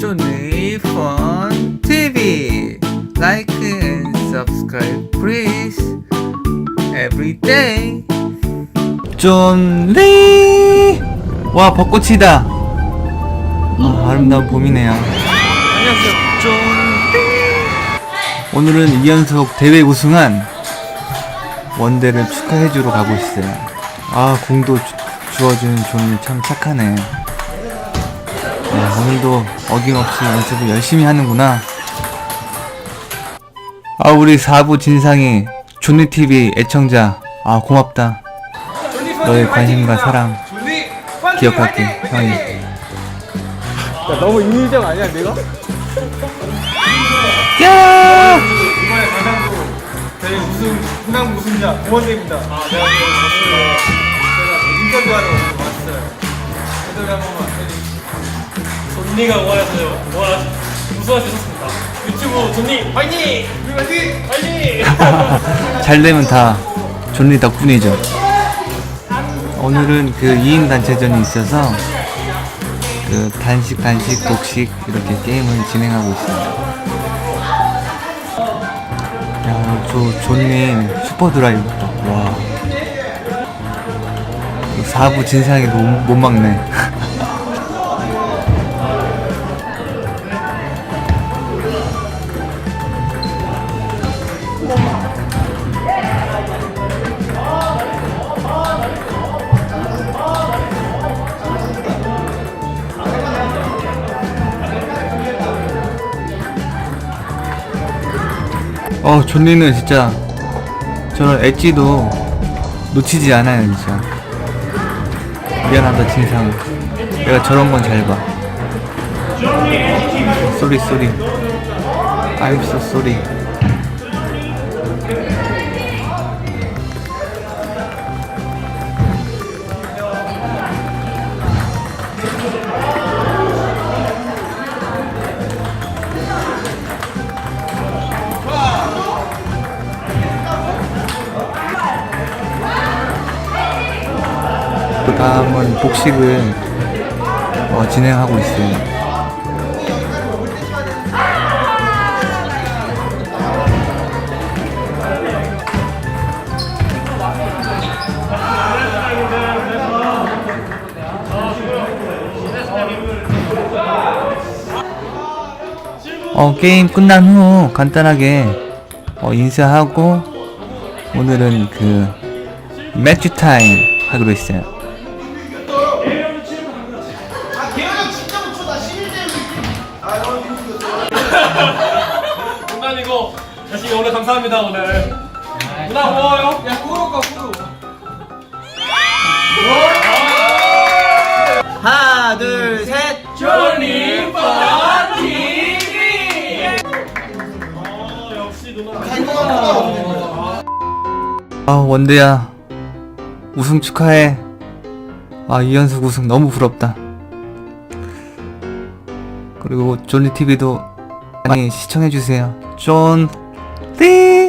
조니 펀 TV like and subscribe please. Every day. 존리. 와 벚꽃이다. 어, 아름다운 봄이네요. 안녕하세요. 존리. 오늘은 2연속 대회 우승한 원대를 축하해주러 가고 있어요. 아 공도 주, 주어주는 존이 참 착하네 네, 오늘도 어김없이 연습을 열심히 하는구나. 아, 우리 4부 진상이 존니TV 애청자. 아, 고맙다. 너의 관심과 사랑 기억할게, 형이. 너무 인위적 아니야 내가? 야! 이번에 가장도 저희 우승 분당 우승자 고원대입니다. 아 네, 반갑습니다. 제가 인터뷰하러 왔어요. 인터뷰 한 번만 해주세요. 존니가 응원해서요. 응원 우승할 수 있었습니다. 유튜브 존니 화이팅! 화이팅! 화이팅! 잘 되면 다 존니 덕분이죠. 오늘은 그 2인 단체전이 있어서 그 단식, 단식, 복식 이렇게 게임을 진행하고 있습니다. 야, 저 존님 슈퍼 드라이브. 와. 4부 진상이 못, 못 막네. 어, 존니는 진짜 저런 엣지도 놓치지 않아요, 진짜. 미안하다, 진상. 내가 저런 건 잘 봐. 쏘리, 쏘리. I'm so sorry. 그 다음은 복식을 어, 진행하고 있어요. 어, 게임 끝난 후 간단하게 어, 인사하고 오늘은 그 매치 타임 하기로 했어요. 장난이고 다시 오늘 감사합니다 오늘. 누나 고마워요. 야 꾸루까 꾸루. 하나, 둘, 셋. 존니 파티! 어 역시 누나. 아, 원대야. 우승 축하해. 아, 이연속 우승 너무 부럽다. 그리고 존리 TV도 많이 시청해주세요. 존, 리!